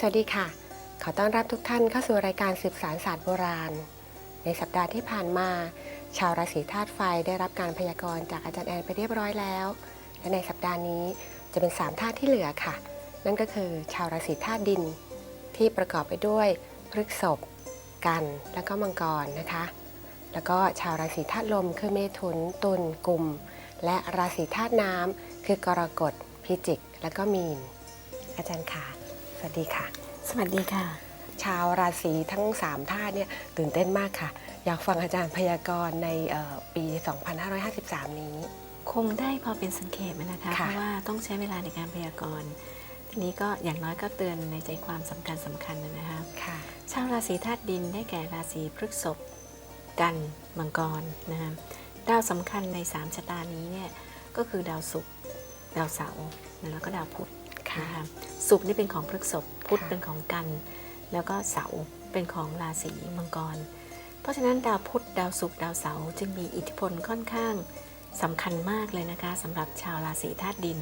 สวัสดีค่ะ ขอต้อนรับทุกท่านเข้าสู่รายการสืบสารศาสตร์โบราณ ในสัปดาห์ที่ผ่านมา ชาวราศีธาตุไฟได้รับการพยากรณ์จากอาจารย์แอนไปเรียบร้อยแล้ว และในสัปดาห์นี้จะเป็น3ธาตุที่เหลือค่ะ นั่นก็คือชาวราศีธาตุดิน ที่ประกอบไปด้วยพฤกษภกัน และก็มังกรนะคะ แล้วก็ชาวราศีธาตุลมคือเมถุนตุลกุมและราศีธาตุน้ำคือกรกฎพิจิก และก็มีน อาจารย์ค่ะ สวัสดีค่ะ สวัสดีค่ะ ชาวราศีทั้ง 3 ท่าตุเนี่ยตื่นเต้นมากค่ะ อยากฟังอาจารย์พยากรณ์ในเอ่อปี 2553 นี้ คงได้พอเป็นสังเกตนะคะค่ะเพราะว่าต้องใช้เวลาในการพยากรณ์ทีนี้ก็อย่างน้อยก็เตือนในใจความสำคัญสำคัญนะนะคะค่ะชาวราศีธาตุดินได้แก่ราศีพฤษภกันมังกรนะคะดาวสำคัญใน 3ชะตานี้เนี่ยก็คือดาวศุกร์ดาวเสาร์แล้วก็ดาวพุธค่ะ นะคะศุกร์นี่เป็นของพฤษภพุธค่ะเป็นของกัน แล้วก็เสาร์เป็นของราศีมังกร เพราะฉะนั้นดาวพุธดาวศุกร์ดาวเสาร์จึงมีอิทธิพลค่อนข้างสำคัญมากเลยนะคะสำหรับชาวราศีธาตุดิน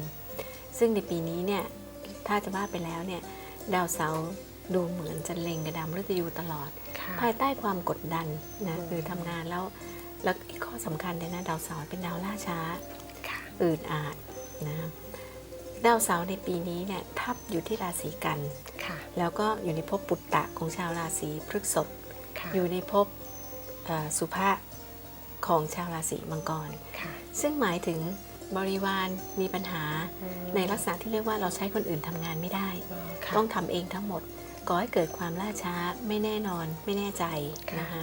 ซึ่งในปีนี้เนี่ยถ้าจะว่าไปแล้วเนี่ยดาวเสาร์ดูเหมือนจะเล็งกับดาวมฤตยูตลอดค่ะภายใต้ความกดดันนะอืมคือทำงานแล้วแล้วอีกข้อสำคัญเลยนะดาวเสาร์เป็นดาวล่าช้าค่ะอืดอาดนะ ดาวเสาร์ในปีนี้เนี่ยทับอยู่ที่ราศีกันค่ะแล้วก็อยู่ในภพปุตตะของชาวราศีพฤษภค่ะอยู่ในภพเอ่อสุภาของชาวราศีมังกรค่ะซึ่งหมายถึงบริวารมีปัญหาอืมในลักษณะที่เรียกว่าเราใช้คนอื่นทำงานไม่ได้อ๋อค่ะต้องทำเองทั้งหมดก่อให้เกิดความล่าช้าไม่แน่นอนไม่แน่ใจค่ะนะคะ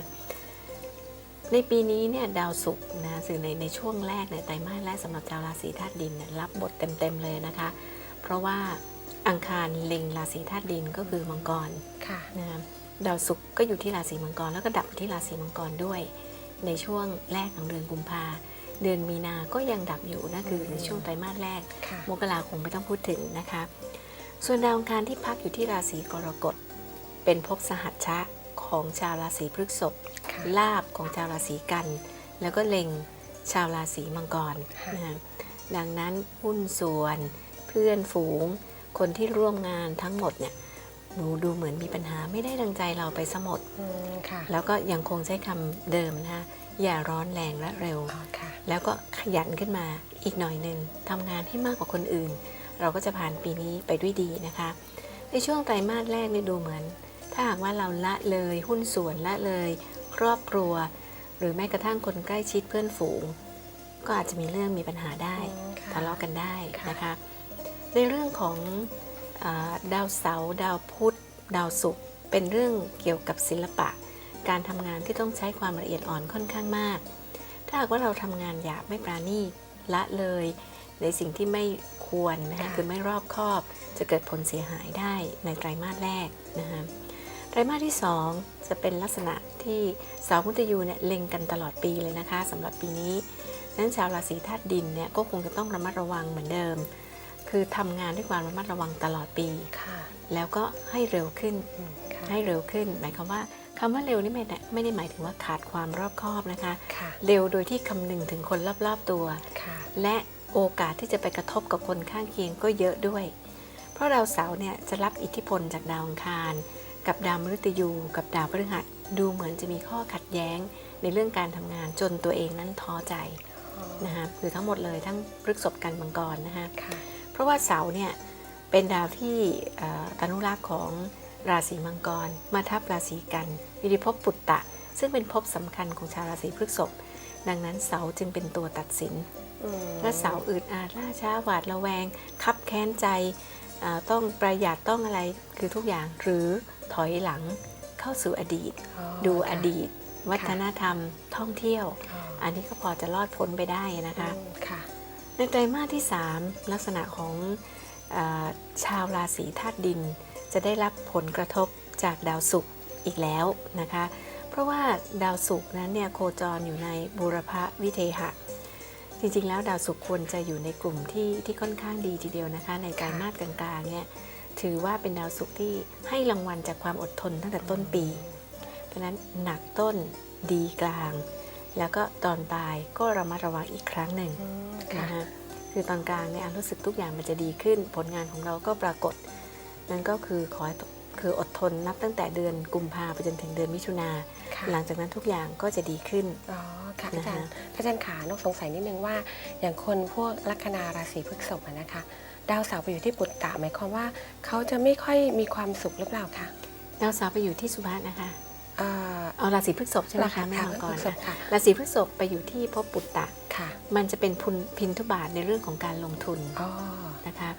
ในปีนี้เนี่ยดาวศุกร์นะสื่อในในช่วงแรกเนี่ยไตรมาสแรกสำหรับชาวราศีธาตุดินเนี่ยรับบทเต็มๆเลยนะคะ เพราะว่าอังคารเล็งราศีธาตุดินก็คือมังกรค่ะนะคะดาวศุกร์ก็อยู่ที่ราศีมังกรแล้วก็ดับอยู่ที่ราศีมังกรด้วย ในช่วงแรกของเดือนกุมภาเดือนมีนาก็ยังดับอยู่นะคือในช่วงไตรมาสแรกค่ะมกราคงไม่ต้องพูดถึงนะคะ ส่วนดาวอังคารที่พักอยู่ที่ราศีกรกฎเป็นภพสหัชชะของชาวราศีพฤษภค่ะ ลาบของชาวราศีกัน แล้วก็เล็งชาวราศีมังกรค่ะนะคะดังนั้นหุ้นส่วนเพื่อนฝูง คนที่ร่วมงานทั้งหมดเนี่ยหนูดูเหมือนมีปัญหาไม่ได้ดังใจเราไปซะหมดอืมค่ะแล้วก็ยังคงใช้คำเดิมนะคะอย่าร้อนแรงและเร็วอ๋อค่ะแล้วก็ขยันขึ้นมาอีกหน่อยหนึ่งทำงานให้มากกว่าคนอื่น เราก็จะผ่านปีนี้ไปด้วยดีนะคะ ในช่วงไตรมาสแรกนี่ดูเหมือน ถ้าหากว่าเราละเลยหุ้นส่วนละเลย ครอบครัว หรือแม้กระทั่งคนใกล้ชิดเพื่อนฝูง ก็อาจจะมีเรื่องมีปัญหาได้อืมค่ะทะเลาะกันได้ค่ะนะคะ ในเรื่องของอาดาวเสาร์ดาวพุธดาวศุกร์เป็นเรื่องเกี่ยวกับศิลปะ การทำงานที่ต้องใช้ความละเอียดอ่อนค่อนข้างมาก ถ้าหากว่าเราทำงานหยาบไม่ปราณีตละเลย ในสิ่งที่ไม่ควรนะคะค่ะคือไม่รอบคอบ จะเกิดผลเสียหายได้ในไตรมาสแรกนะคะ ไตรมาสที่ 2 จะเป็นลักษณะที่เสาร์มุตยูเนี่ยเล็งกันตลอดปีเลยนะคะสำหรับปีนี้นั้นชาวราศีธาตุดินเนี่ยก็คงจะต้องระมัดระวังเหมือนเดิม คือทำงานด้วยความระมัดระวังตลอดปีค่ะ แล้วก็ให้เร็วขึ้นอืมค่ะให้เร็วขึ้น หมายความว่าคำว่าเร็วนี่ไม่ได้ไม่ได้หมายถึงว่าขาดความรอบคอบนะคะค่ะเร็วโดยที่คำนึงถึงคนรอบๆตัวค่ะและโอกาสที่จะไปกระทบกับคนข้างเคียงก็เยอะด้วย เพราะดาวเสาร์เนี่ยจะรับอิทธิพลจากดาวอังคาร กับดาวมฤตยูกับดาวพฤหัสดูเหมือนจะมีข้อขัดแย้งในเรื่องการทำงานจนตัวเองนั้นท้อใจอ๋อนะคะคือทั้งหมดเลยทั้งพฤกษบกันมังกรนะคะค่ะเพราะว่าเสาร์เนี่ยเป็นดาวที่เอ่ออนุรักษ์ของราศีมังกร มาทับราศีกันอยู่ในภพปุตตะ ซึ่งเป็นภพสำคัญของชาวราศีพฤษภดังนั้นเสาร์จึงเป็นตัวตัดสินอืมและเสาร์อืดอาดล่าช้าหวาดระแวง คับแค้นใจอ่าต้องประหยัดต้องอะไรคือทุกอย่างหรือ ถอยหลังเข้าสู่อดีตอ๋อดูค่ะอดีต วัฒนธรรมท่องเที่ยวอ๋ออันนี้ก็พอจะรอดพ้นไปได้นะคะอืมค่ะในไตรมาสที่ 3 ลักษณะของอาชาวราศีธาตุดิน จะได้รับผลกระทบจากดาวศุกร์อีกแล้วนะคะ เพราะว่าดาวศุกร์นั้นเนี่ยโคจรอยู่ในบูรพวิเทหะจริงๆ แล้วดาวศุกร์ควรจะอยู่ในกลุ่มที่ที่ค่อนข้างดีทีเดียวนะคะ ในไตรมาสกลางๆเนี่ย ถือว่าเป็นดาวศุกร์ที่ให้รางวัลจากความอดทนตั้งแต่ต้นปี เพราะฉะนั้นหนักต้นดีกลาง แล้วก็ตอนปลายก็ระมัดระวังอีกครั้งหนึ่งอืมค่ะนะฮะคือตอนกลางเนี่ยรู้สึกทุกอย่างมันจะดีขึ้น ผลงานของเราก็ปรากฏ นั่นก็คือขอให้คืออดทนนับตั้งแต่เดือนกุมภาไปจนถึงเดือนมิถุนาค่ะหลังจากนั้นทุกอย่างก็จะดีขึ้นอ๋อค่ะนะอาคะจารย์อาจารย์ขานกสงสัยนิดนึงว่า อย่างคนพวกลัคนาราศีพฤษภอะนะคะ ดาวเสาร์ไปอยู่ที่ปุตตะหมายความว่าเขาจะไม่ค่อยมีความสุขหรือเปล่าคะดาวเสาร์ไปอยู่ที่สุภาษนะคะอ่าเอาราศีพฤษภใช่ไหมราคะศีไม่ค่ะมังกพรฤษภนะค่ะ ราศีพฤษภไปอยู่ที่ภพปุตตะ ค่ะมันจะเป็นพุนพินทุบาทในเรื่องของการลงทุนอ๋อนะคะ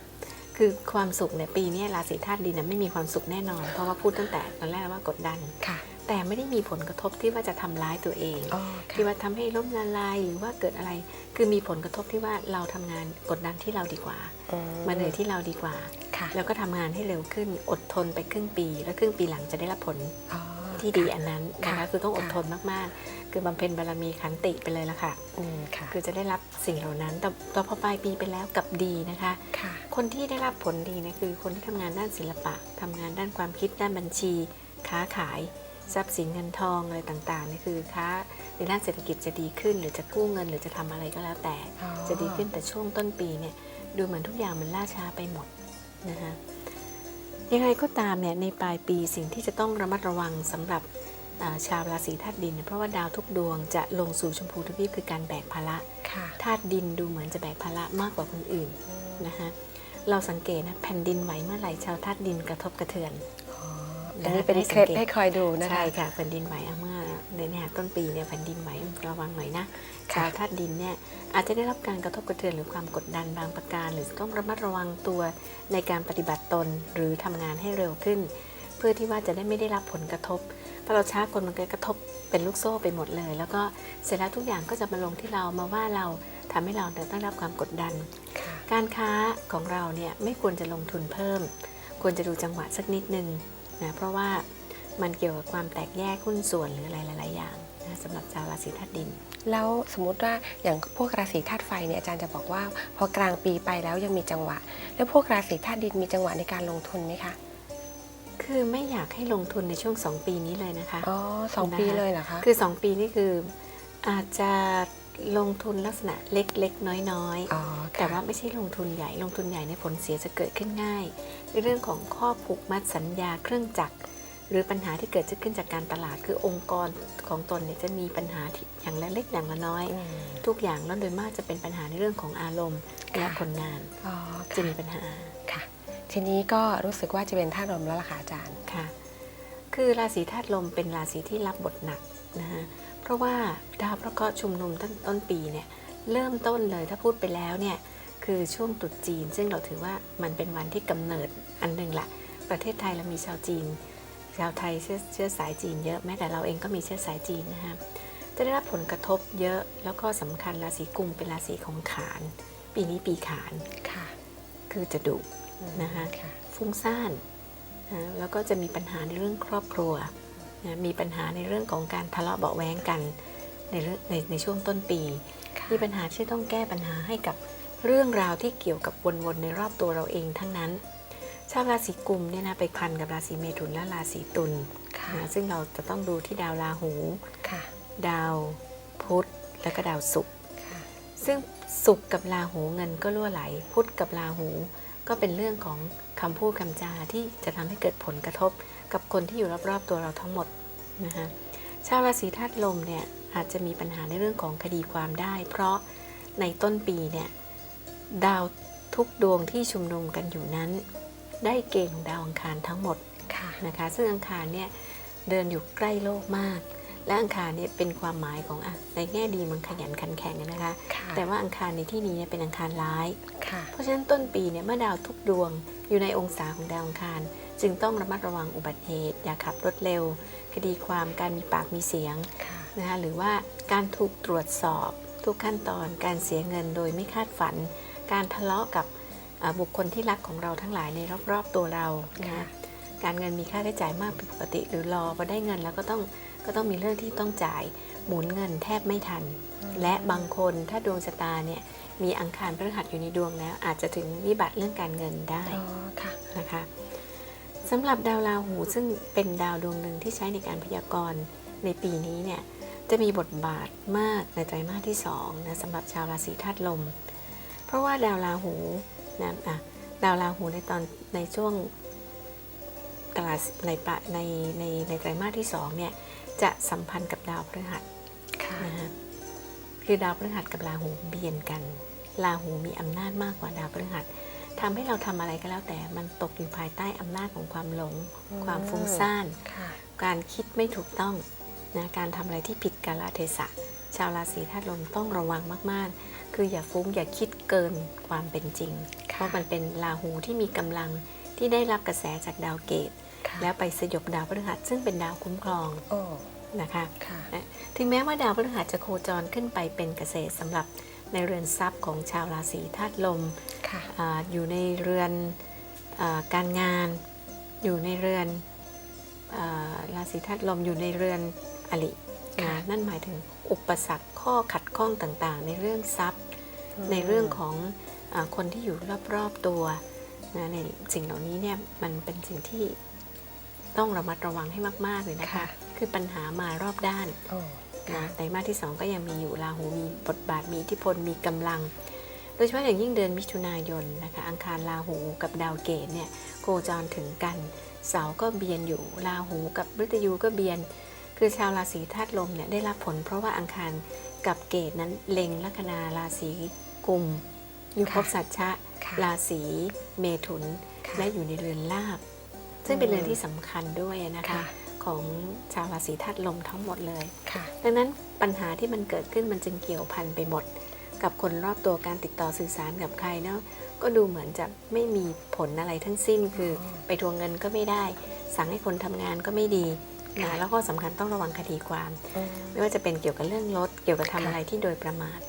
คือความสุขเนี่ยปีนี้ราศีธาตุดินนะไม่มีความสุขแน่นอน เพราะว่าพูดตั้งแต่ตอนแรกแล้วว่ากดดันค่ะแต่ไม่ได้มีผลกระทบที่ว่าจะทำร้ายตัวเองอ๋อที่ค่ะว่าทำให้ล้มละลายหรือว่าเกิดอะไร คือมีผลกระทบที่ว่าเราทำงานกดดันที่เราดีกว่าอืมาเหนื่อยที่เราดีกว่าค่ะแล้วก็ทำงานให้เร็วขึ้นอดทนไปครึ่งปี แล้วครึ่งปีหลังจะได้รับผลอ๋อ ที่ดีอันนั้นนะคะค่ะคือต้องอดค่ะทนมากๆ คือบำเพ็ญบารมีขันติไปเลยละค่ะอืมค่ะ คือจะได้รับสิ่งเหล่านั้น แต่แต่พอปลายปีไปแล้วกลับดีนะคะค่ะ คนที่ได้รับผลดีเนี่ยคือ คนที่ทำงานด้านศิลปะทำงานด้านความคิดด้านบัญชี ค้าขายทรัพย์สินเงินทองอะไรต่างๆเนี่ยคือค้าในด้านเศรษฐกิจจะดีขึ้น หรือจะกู้เงิน หรือจะทำอะไรก็แล้วแต่อ๋อจะดีขึ้นแต่ช่วงต้นปีเนี่ยดูเหมือนทุกอย่างมันล่าช้าไปหมดนะคะ ยังไงก็ตามเนี่ยในปลายปีสิ่งที่จะต้องระมัดระวังสำหรับอ่าชาวราศีธาตุดินเนี่ยเพราะว่าดาวทุกดวงจะลงสู่ชมพูทวีปคือการแบกภาระค่ะธาตุดินดูเหมือนจะแบกภาระมากกว่าคนอื่นนะคะเราสังเกตนะแผ่นดินไหวเมื่อไหร่ชาวธาตุดินกระทบกระเทือนอ๋อนะอันนี้เป็นให้เคสังล็ดเกตให้คอยดูนะคะใช่ค่ะแผ่นดินไหวอะเมื่อ ในเนี่ยต้นปีเนี่ยแผ่นดินไหวระวังหน่อยนะค่ะชาวธาตุดินเนี่ยอาจจะได้รับการกระทบกระเทือนหรือความกดดันบางประการ หรือต้องระมัดระวังตัวในการปฏิบัติตนหรือทำงานให้เร็วขึ้น เพื่อที่ว่าจะได้ไม่ได้รับผลกระทบพอเราช้าคนมันก็กระทบเป็นลูกโซ่ไปหมดเลย แล้วก็เสร็จแล้วทุกอย่างก็จะมาลงที่เรามาว่าเราทำให้เราเนี่ยต้องรับความกดดันค่ะการค้าของเราเนี่ยไม่ควรจะลงทุนเพิ่ม ควรจะดูจังหวะสักนิดนึงนะเพราะว่า มันเกี่ยวกับความแตกแยกหุ้นส่วนหรืออะไรหลาย ๆ อย่างนะสำหรับชาวราศีธาตุดิน แล้วสมมุติว่าอย่างพวกราศีธาตุไฟเนี่ยอาจารย์จะบอกว่า พอกลางปีไปแล้วยังมีจังหวะ แล้วพวกราศีธาตุดินมีจังหวะในการลงทุนไหมคะ คือไม่อยากให้ลงทุนในช่วง 2 ปีนี้เลยนะคะอ๋อสองนะคะปีเลยเหรอคะคือ 2 ปีนี่คืออาจจะลงทุนลักษณะเล็กๆ น้อยอ๋อๆค่ะแต่ว่าไม่ใช่ลงทุนใหญ่ลงทุนใหญ่ในยผลเสียจะเกิดขึ้นง่าย ในเรื่องของข้อผูกมัดสัญญาเครื่องจักร หรือปัญหาที่เกิดขึ้นจากการตลาดคือองค์กรของตนเนี่ยจะมีปัญหาที่อย่างละเล็กอย่างละน้อยอืมทุกอย่างแล้วโดยมากจะเป็นปัญหาในเรื่องของอารมณ์และค่ะคนงานอ๋อจะค่ะมีปัญหาค่ะ ทีนี้ก็รู้สึกว่าจะเป็นธาตุลมแล้วล่ะค่ะอาจารย์ค่ะ คือราศีธาตุลมเป็นราศีที่รับบทหนักนะคะเพราะว่าดาวพระเคราะห์ชุมนุมต้นต้นปีเนี่ยเริ่มต้นเลยถ้าพูดไปแล้วเนี่ยคือช่วงตรุษจีน ซึ่งเราถือว่ามันเป็นวันที่กำเนิดอันหนึ่งละประเทศไทยเรามีชาวจีน ชาวไทยเชื้อเชื้อสายจีนเยอะแม้แต่เราเองก็มีเชื้อสายจีนนะคะจะได้รับผลกระทบเยอะแล้วก็สำคัญราศีกุมเป็นราศีของขาน ปีนี้ปีขานค่ะ คือจะดุนะคะค่ะฟุ้งซ่านนะแล้วก็จะมีปัญหาในเรื่องครอบครัวนะมีปัญหาในเรื่องของการทะเลาะเบาะแว้งกันในเรื่องในในช่วงต้นปีค่ะมีปัญหาที่ต้องแก้ปัญหาให้กับเรื่องราวที่เกี่ยวกับวนๆในรอบตัวเราเองทั้งนั้น ชาวราศีกุมเนี่ยนะไปพันกับราศีเมถุนและราศีตุลค่ะนะซึ่งเราจะต้องดูที่ดาวราหูค่ะดาวพุธและก็ดาวศุกร์ค่ะซึ่งศุกร์กับราหูเงินก็รั่วไหล พุธกับราหู ก็เป็นเรื่องของคำพูดคำจาที่จะทำให้เกิดผลกระทบกับคนที่อยู่รอบๆตัวเราทั้งหมดนะคะชาวราศีธาตุลมเนี่ยอาจจะมีปัญหาในเรื่องของคดีความได้ เพราะในต้นปีเนี่ยดาวทุกดวงที่ชุมนุมกันอยู่นั้น ได้เกณฑ์ของดาวอังคารทั้งหมดค่ะนะคะซึ่งอังคารเนี่ยเดินอยู่ใกล้โลกมาก และอังคารเนี่ยเป็นความหมายของอะในแง่ดีมันขยันขันแข็งอะนะคะค่ะแต่ว่าอังคารในที่นี้เนี่ยเป็นอังคารร้ายค่ะเพราะฉะนั้นต้นปีเนี่ยเมื่อดาวทุกดวงอยู่ในองศาของดาวอังคาร จึงต้องระมัดระวังอุบัติเหตุอย่าขับรถเร็ว คดีความการมีปากมีเสียงค่ะนะคะหรือว่าการถูกตรวจสอบทุกขั้นตอนการเสียเงินโดยไม่คาดฝัน การทะเลาะกับอ่า บุคคลที่รักของเราทั้งหลายในรอบๆตัวเรานะค่ะคะการเงินมีค่าใช้จ่ายมากผิดปกติ หรือรอพอได้เงินแล้วก็ต้องก็ต้องมีเรื่องที่ต้องจ่ายหมุนเงินแทบไม่ทัน และบางคนถ้าดวงชะตาเนี่ยมีอังคารพฤหัสอยู่ในดวงแล้ว อาจจะถึงวิบัติเรื่องการเงินได้อ๋อค่ะนะคะสำหรับดาวราหูซึ่งเป็นดาวดวงหนึ่งที่ใช้ในการพยากรณ์ในปีนี้เนี่ยจะมีบทบาทมากในไตรมาสที่2นะสำหรับชาวราศีธาตุลม เพราะว่าดาวราหู นะอะดาวราหูในตอนในช่วงตลาดในปะในในในไตรมาสที่สองเนี่ยจะสัมพันธ์กับดาวพฤหัสค่ะนะฮะคือดาวพฤหัสกับราหูเบียนกันราหูมีอำนาจมากกว่าดาวพฤหัสทำให้เราทำอะไรก็แล้วแต่มันตกอยู่ภายใต้อำนาจของความหลงอืมความฟุ้งซ่านค่ะการคิดไม่ถูกต้องนะการทำอะไรที่ผิดกาลเทศะ ชาวราศีธาตุลมต้องระวังมากๆ คืออย่าฟุ้งอย่าคิดเกินความเป็นจริง เพค่ะราะมันเป็นราหูที่มีกำลังที่ได้รับกระแสจากดาวเกตค่ะแล้วไปสยบดาวพฤหัสซึ่งเป็นดาวคุ้มครองโอ้นะคะค่ะถึงแม้ว่าดาวพฤหัสจะโคจรขึ้นไปเป็นเกษตรสำหรับในเรือนทรัพย์ของชาวราศีธาตุลมค่ะอาอยู่ในเรือนอาการงาน อยู่ในเรือนอาราศีธาตุลมอยู่ในเรือนอลิค่ะนะนั่นหมายถึงอุปสรรคข้อขัดข้องต่างๆ ในเรื่องทรัพย์ ในเรื่องของอาคนที่อยู่รอบๆตัวนะในสิ่งเหล่านี้เนี่ยมันเป็นสิ่งที่ต้องระมัดระวังให้มาก ๆ เลยนะคะค่ะคือปัญหามารอบด้านโอ้ค่ะนะไตรมาสที่ 2 ก็ยังมีอยู่ราหูมีบทบาทมีอิทธิพลมีกำลัง โดยเฉพาะอย่างยิ่งเดือนมิถุนายนนะคะ อังคารราหูกับดาวเกตเนี่ยโคจรถึงกัน เสาร์ก็เบียนอยู่ราหูกับมฤตยูก็เบียน คือชาวราศีธาตุลมเนี่ยได้รับผลเพราะว่าอังคารกับเกตนั้นเล็งลัคนาราศี กุม อยู่ภพสัจชะค่ะราศีเมถุนค่ะและอยู่ในเรือนลาบ ซึ่งเป็นเรือนที่สำคัญด้วยนะคะค่ะของชาวราศีธาตุลมทั้งหมดเลยค่ะดังนั้นปัญหาที่มันเกิดขึ้นมันจึงเกี่ยวพันไปหมด กับคนรอบตัวการติดต่อสื่อสารกับใครเนาะก็ดูเหมือนจะไม่มีผลอะไรทั้งสิ้นคือออไปทวงเงินก็ไม่ได้ สั่งให้คนทำงานก็ไม่ดีค่ะนะแล้วก็สำคัญต้องระวังคดีความอืมไม่ว่าจะเป็นเกี่ยวกับเรื่องรถเกี่ยวกับทำค่ะอะไรที่โดยประมาท